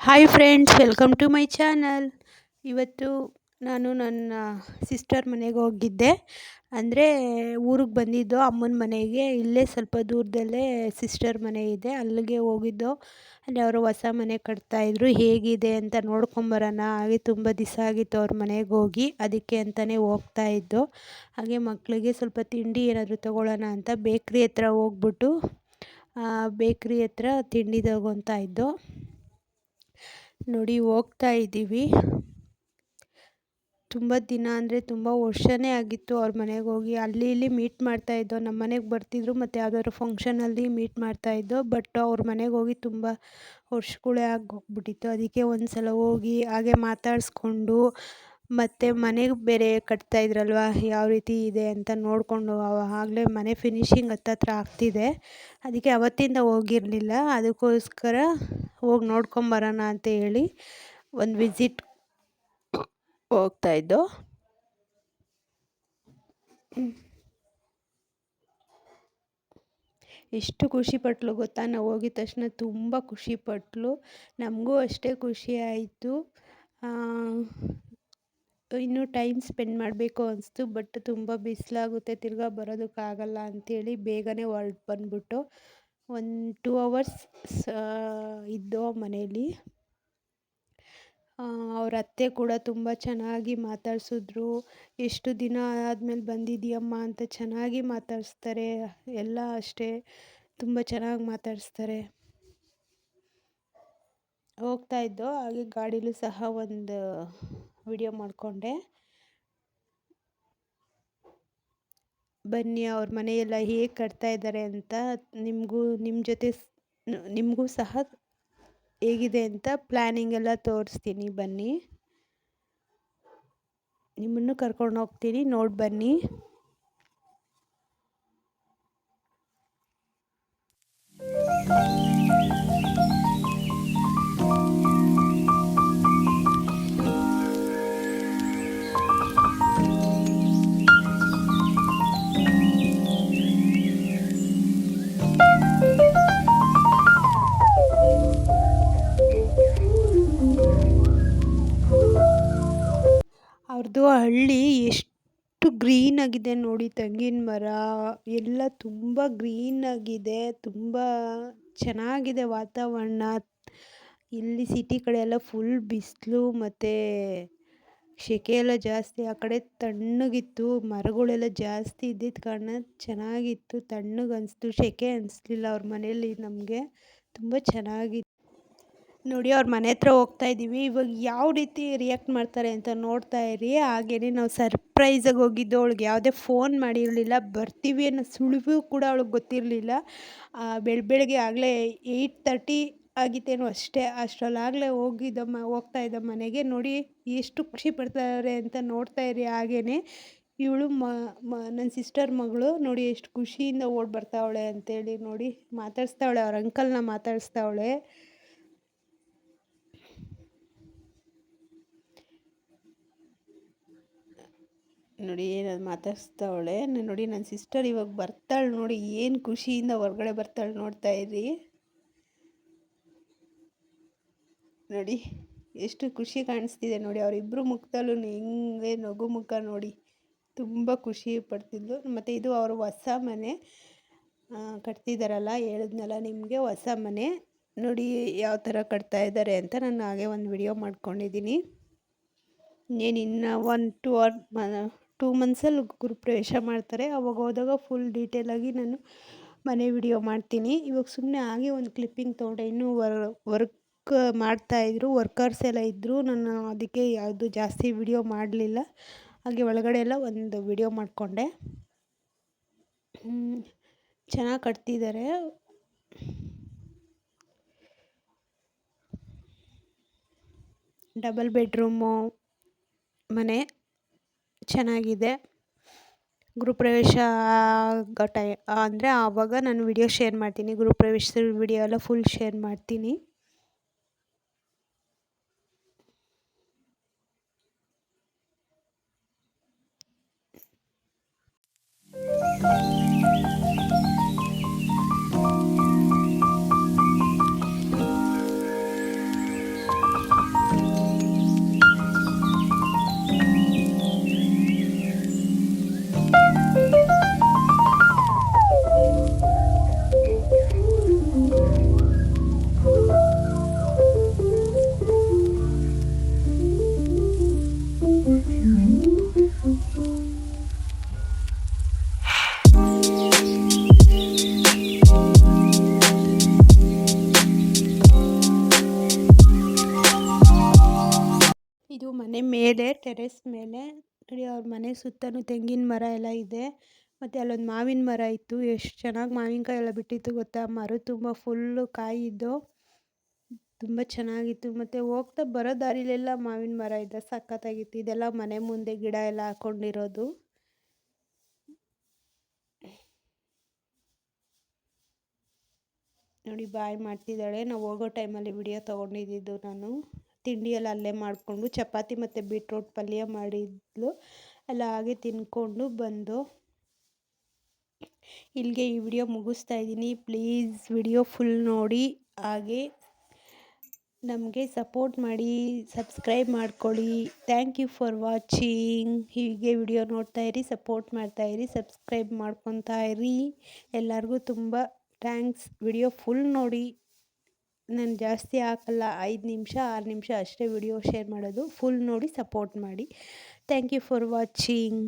Hi friends welcome to my channel ಇವತ್ತು ನಾನು ನನ್ನ ಸಿಸ್ಟರ್ ಮನೆಗೆ ಹೋಗಿದ್ದೆ. ಅಂದರೆ ಊರಿಗೆ ಬಂದಿದ್ದೋ ಅಮ್ಮನ ಮನೆಗೆ. ಇಲ್ಲೇ ಸ್ವಲ್ಪ ದೂರದಲ್ಲೇ ಸಿಸ್ಟರ್ ಮನೆ ಇದೆ. ಅಲ್ಲಿಗೆ ಹೋಗಿದ್ದೋ. ಅಲ್ಲಿ ಅವರು ಹೊಸ ಮನೆ ಕಟ್ತಾಯಿದ್ರು ಹೇಗಿದೆ ಅಂತ ನೋಡ್ಕೊಂಬರೋಣ ಹಾಗೆ ತುಂಬ ದಿವಸ ಆಗಿತ್ತು ಅವ್ರ ಮನೆಗೆ ಹೋಗಿ. ಅದಕ್ಕೆ ಅಂತಲೇ ಹೋಗ್ತಾ ಇದ್ದೋ. ಹಾಗೆ ಮಕ್ಕಳಿಗೆ ಸ್ವಲ್ಪ ತಿಂಡಿ ಏನಾದರೂ ತೊಗೊಳ್ಳೋಣ ಅಂತ ಬೇಕ್ರಿ ಹತ್ರ ಹೋಗ್ಬಿಟ್ಟು ಬೇಕ್ರಿ ಹತ್ರ ತಿಂಡಿ ತಗೊತಾ ಇದ್ದು. ನೋಡಿ ಹೋಗ್ತಾ ಇದ್ದೀವಿ. ತುಂಬ ದಿನ ಅಂದರೆ ತುಂಬ ವರ್ಷನೇ ಆಗಿತ್ತು ಅವ್ರ ಮನೆಗೆ ಹೋಗಿ. ಅಲ್ಲಿ ಇಲ್ಲಿ ಮೀಟ್ ಮಾಡ್ತಾಯಿದ್ದೋ ನಮ್ಮ ಮನೆಗೆ ಬರ್ತಿದ್ರು ಮತ್ತು ಯಾವುದಾದ್ರು ಫಂಕ್ಷನಲ್ಲಿ ಮೀಟ್ ಮಾಡ್ತಾಯಿದ್ದೋ ಬಟ್ ಅವ್ರ ಮನೆಗೆ ಹೋಗಿ ತುಂಬ ವರ್ಷಗಳೇ ಆಗಿ ಹೋಗ್ಬಿಟ್ಟಿತ್ತು. ಅದಕ್ಕೆ ಒಂದು ಸಲ ಹೋಗಿ ಹಾಗೆ ಮಾತಾಡಿಸ್ಕೊಂಡು ಮತ್ತು ಮನೆಗೆ ಬೇರೆ ಕಟ್ತಾ ಇದ್ರಲ್ವ, ಯಾವ ರೀತಿ ಇದೆ ಅಂತ ನೋಡಿಕೊಂಡು ಆಗಲೇ ಮನೆ ಫಿನಿಶಿಂಗ್ ಹತ್ತತ್ರ ಆಗ್ತಿದೆ. ಅದಕ್ಕೆ ಅವತ್ತಿಂದ ಹೋಗಿರಲಿಲ್ಲ. ಅದಕ್ಕೋಸ್ಕರ ಹೋಗಿ ನೋಡ್ಕೊಂಬರೋಣ ಅಂತ ಹೇಳಿ ಒಂದು ವಿಸಿಟ್ ಹೋಗ್ತಾಯಿದ್ದೋ ಎಷ್ಟು ಖುಷಿಪಟ್ಲು ಗೊತ್ತಾ? ನಾವು ಹೋಗಿದ ತಕ್ಷಣ ತುಂಬ ಖುಷಿಪಟ್ಲು ನಮಗೂ ಅಷ್ಟೇ ಖುಷಿ ಆಯಿತು. ಇನ್ನೂ ಟೈಮ್ ಸ್ಪೆಂಡ್ ಮಾಡಬೇಕು ಅನಿಸ್ತು, ಬಟ್ ತುಂಬ ಬಿಸಿಲಾಗುತ್ತೆ, ತಿರ್ಗಾ ಬರೋದಕ್ಕಾಗಲ್ಲ ಅಂಥೇಳಿ ಬೇಗನೆ ಹೊರ್ಟು ಬಂದ್ಬಿಟ್ಟು ಒಂದು ಟೂ ಅವರ್ಸ್ ಇದ್ದೋ ಮನೆಯಲ್ಲಿ ಅವ್ರ ಅತ್ತೆ ಕೂಡ ತುಂಬ ಚೆನ್ನಾಗಿ ಮಾತಾಡಿಸಿದ್ರು. ಎಷ್ಟು ದಿನ ಆದಮೇಲೆ ಬಂದಿದ್ದೀಯಮ್ಮ ಅಂತ ಚೆನ್ನಾಗಿ ಮಾತಾಡಿಸ್ತಾರೆ, ಎಲ್ಲ ಅಷ್ಟೇ. ತುಂಬ ಚೆನ್ನಾಗಿ ಮಾತಾಡಿಸ್ತಾರೆ. ಹೋಗ್ತಾ ಇದ್ದೋ, ಹಾಗೆ ಗಾಡಿಲೂ ಸಹ ಒಂದು ವಿಡಿಯೋ ಮಾಡಿಕೊಂಡೆ. ಬನ್ನಿ, ಅವ್ರ ಮನೆಯೆಲ್ಲ ಹೇಗೆ ಕಟ್ತಾ ಇದ್ದಾರೆ ಅಂತ ನಿಮಗೂ ನಿಮ್ಮ ಜೊತೆ ನಿಮಗೂ ಸಹ ಹೇಗಿದೆ ಅಂತ ಪ್ಲ್ಯಾನಿಂಗ್ ಎಲ್ಲ ತೋರಿಸ್ತೀನಿ. ಬನ್ನಿ. ನಿಮ್ಮನ್ನು ಕರ್ಕೊಂಡು ಹೋಗ್ತೀನಿ. ನೋಡಿ ಬನ್ನಿ. ಅವ್ರದ್ದು ಹಳ್ಳಿ ಎಷ್ಟು ಗ್ರೀನ್ ಆಗಿದೆ ನೋಡಿ ತೆಂಗಿನ ಮರ. ಎಲ್ಲ ತುಂಬ ಗ್ರೀನ್ ಆಗಿದೆ, ತುಂಬ ಚೆನ್ನಾಗಿದೆ ವಾತಾವರಣ. ಇಲ್ಲಿ ಸಿಟಿ ಕಡೆ ಎಲ್ಲ ಫುಲ್ ಬಿಸಿಲು ಮತ್ತು ಸೆಕೆ ಎಲ್ಲ ಜಾಸ್ತಿ, ಆ ಕಡೆ ತಣ್ಣಗಿತ್ತು, ಮರಗಳೆಲ್ಲ ಜಾಸ್ತಿ ಇದ್ದಿದ್ದ ಕಾರಣ ಚೆನ್ನಾಗಿತ್ತು, ತಣ್ಣಗೆ ಅನಿಸ್ತು, ಸೆಕೆ ಅನಿಸ್ಲಿಲ್ಲ ಅವ್ರ ಮನೇಲಿ ನಮಗೆ. ತುಂಬ ಚೆನ್ನಾಗಿತ್ತು ನೋಡಿ, ಅವ್ರ ಮನೆ ಹತ್ರ ಹೋಗ್ತಾ ಇದ್ದೀವಿ ಇವಾಗ ಯಾವ ರೀತಿ ರಿಯಾಕ್ಟ್ ಮಾಡ್ತಾರೆ ಅಂತ ನೋಡ್ತಾ ಇರಿ. ಹಾಗೆಯೇ ನಾವು ಸರ್ಪ್ರೈಸಾಗಿ ಹೋಗಿದ್ದು ಅವಳಿಗೆ ಯಾವುದೇ ಫೋನ್ ಮಾಡಿರಲಿಲ್ಲ. ಬರ್ತೀವಿ ಅನ್ನೋ ಸುಳಿವು ಕೂಡ ಅವಳಿಗೆ ಗೊತ್ತಿರಲಿಲ್ಲ. ಬೆಳ, ಬೆಳಗ್ಗೆ ಆಗಲೇ ಏಯ್ಟ್ ತರ್ಟಿ ಆಗಿತ್ತೇನೋ ಅಷ್ಟೇ. ಅಷ್ಟರಲ್ಲಾಗಲೇ ಹೋಗಿದ್ದ ಮ, ಹೋಗ್ತಾ ಇದ್ದ ಮನೆಗೆ. ನೋಡಿ, ಎಷ್ಟು ಖುಷಿ ಪಡ್ತಾರೆ ಅಂತ ನೋಡ್ತಾ ಇರಿ. ಹಾಗೆಯೇ ಇವಳು ಮ ನನ್ನ ಸಿಸ್ಟರ್ ಮಗಳು ನೋಡಿ, ಎಷ್ಟು ಖುಷಿಯಿಂದ ಓಡಿ ಬರ್ತಾವಳೆ ಅಂತೇಳಿ ನೋಡಿ, ಮಾತಾಡಿಸ್ತಾವಳೆ. ಅವ್ರ ಅಂಕಲ್ನ ಮಾತಾಡಿಸ್ತಾವಳೆ. ನೋಡಿ ಏನಾದ್ರು ಮಾತಾಡಿಸ್ತಾವಳೆ ನೋಡಿ ನನ್ನ ಸಿಸ್ಟರ್ ಇವಾಗ ಬರ್ತಾಳೆ ನೋಡಿ, ಏನು ಖುಷಿಯಿಂದ ಹೊರಗಡೆ ಬರ್ತಾಳೆ ನೋಡ್ತಾ ಇರಿ ನೋಡಿ, ಎಷ್ಟು ಖುಷಿ ಕಾಣಿಸ್ತಿದೆ ನೋಡಿ ಅವರಿಬ್ಬರು ಮುಖದಲ್ಲೂ ಹೆಂಗೆ ನಗು ಮುಖ ನೋಡಿ. ತುಂಬ ಖುಷಿ ಪಡ್ತಿದ್ಲು. ಮತ್ತು ಇದು ಅವರು ಹೊಸ ಮನೆ. ಕಟ್ತಿದ್ದಾರಲ್ಲ ಹೇಳಿದ್ನಲ್ಲ ನಿಮಗೆ ಹೊಸ ಮನೆ. ನೋಡಿ, ಯಾವ ಥರ ಕಟ್ತಾ ಇದ್ದಾರೆ ಅಂತ ನಾನು ಹಾಗೆ ಒಂದು ವಿಡಿಯೋ ಮಾಡ್ಕೊಂಡಿದ್ದೀನಿ ಇನ್ನೇನು ಇನ್ನು ಒನ್ ಟು ಅವರ್ ಟೂ ಮಂತ್ಸಲ್ಲಿ ಗುರುಪ್ರವೇಶ ಮಾಡ್ತಾರೆ. ಅವಾಗ ಹೋದಾಗ ಫುಲ್ ಡೀಟೇಲಾಗಿ ನಾನು ಮನೆ ವಿಡಿಯೋ ಮಾಡ್ತೀನಿ. ಇವಾಗ ಸುಮ್ಮನೆ ಹಾಗೆ ಒಂದು ಕ್ಲಿಪ್ಪಿಂಗ್ ತೊಗೊಂಡೆ. ಇನ್ನೂ ವರ್ ವರ್ಕ್ ಮಾಡ್ತಾಯಿದ್ರು ವರ್ಕರ್ಸ್ ಎಲ್ಲ ಇದ್ದರು ನಾನು ಅದಕ್ಕೆ ಯಾವುದು ಜಾಸ್ತಿ ವಿಡಿಯೋ ಮಾಡಲಿಲ್ಲ. ಹಾಗೆ ಒಳಗಡೆ ಎಲ್ಲ ಒಂದು ವಿಡಿಯೋ ಮಾಡಿಕೊಂಡೆ. ಚೆನ್ನಾಗಿ ಕಟ್ತಿದ್ದಾರೆ. ಡಬಲ್ ಬೆಡ್ರೂಮು ಮನೆ. ಚೆನ್ನಾಗಿದೆ. ಗೃಹಪ್ರವೇಶ ಆಗೋ ಟೈ ಅಂದರೆ ಆವಾಗ ನಾನು ವಿಡಿಯೋ ಶೇರ್ ಮಾಡ್ತೀನಿ. ಗೃಹಪ್ರವೇಶದ ವಿಡಿಯೋ ಎಲ್ಲ ಫುಲ್ ಶೇರ್ ಮಾಡ್ತೀನಿ. ಮನೆ ಮೇಲೆ ಟೆರೆಸ್ ಮೇಲೆ, ನೋಡಿ ಅವ್ರ ಮನೆ ಸುತ್ತಲೂ ತೆಂಗಿನ ಮರ ಎಲ್ಲ ಇದೆ. ಮತ್ತು ಅಲ್ಲೊಂದು ಮಾವಿನ ಮರ ಇತ್ತು. ಎಷ್ಟು ಚೆನ್ನಾಗಿ ಮಾವಿನಕಾಯಿ ಎಲ್ಲ ಬಿಟ್ಟಿತ್ತು ಗೊತ್ತಾ? ಮರ ತುಂಬ ಫುಲ್ಲು ಕಾಯಿದ್ದು ತುಂಬ ಚೆನ್ನಾಗಿತ್ತು. ಮತ್ತು ಹೋಗ್ತಾ ಬರೋ ದಾರಿಲೆಲ್ಲ ಮಾವಿನ ಮರ ಇದೆ, ಸಖತ್ತಾಗಿತ್ತು. ಇದೆಲ್ಲ ಮನೆ ಮುಂದೆ ಗಿಡ ಎಲ್ಲ ಹಾಕೊಂಡಿರೋದು. ನೋಡಿ ಬಾಯ್ ಮಾಡ್ತಿದ್ದಾಳೆ. ನಾವು ಹೋಗೋ ಟೈಮಲ್ಲಿ ವಿಡಿಯೋ ತೊಗೊಂಡಿದ್ದು ನಾನು. ತಿಂಡಿ ಎಲ್ಲ ಅಲ್ಲೇ ಮಾಡಿಕೊಂಡು ಚಪಾತಿ ಮತ್ತು ಬೀಟ್ರೋಟ್ ಪಲ್ಯ ಮಾಡಿದ್ಲು. ಎಲ್ಲ ಹಾಗೆ ತಿಂದ್ಕೊಂಡು ಬಂದು ಇಲ್ಲಿಗೆ ಈ ವಿಡಿಯೋ ಮುಗಿಸ್ತಾ ಇದ್ದೀನಿ. ಪ್ಲೀಸ್ ವಿಡಿಯೋ ಫುಲ್ ನೋಡಿ. ಹಾಗೆ ನಮಗೆ ಸಪೋರ್ಟ್ ಮಾಡಿ, ಸಬ್ಸ್ಕ್ರೈಬ್ ಮಾಡ್ಕೊಳ್ಳಿ. Thank you for watching. ಹೀಗೆ ವಿಡಿಯೋ ನೋಡ್ತಾ ಇರಿ, ಸಪೋರ್ಟ್ ಮಾಡ್ತಾ ಇರಿ, ಸಬ್ಸ್ಕ್ರೈಬ್ ಮಾಡ್ಕೊತಾ ಇರಿ. ಎಲ್ಲರಿಗೂ ತುಂಬ ಥ್ಯಾಂಕ್ಸ್. ವಿಡಿಯೋ ಫುಲ್ ನೋಡಿ. ನಾನು ಜಾಸ್ತಿ ಹಾಕಲ್ಲ, ಐದು ನಿಮಿಷ, ಆರು ನಿಮಿಷ ಅಷ್ಟೇ ವಿಡಿಯೋ ಶೇರ್ ಮಾಡೋದು. ಫುಲ್ ನೋಡಿ ಸಪೋರ್ಟ್ ಮಾಡಿ. Thank you for watching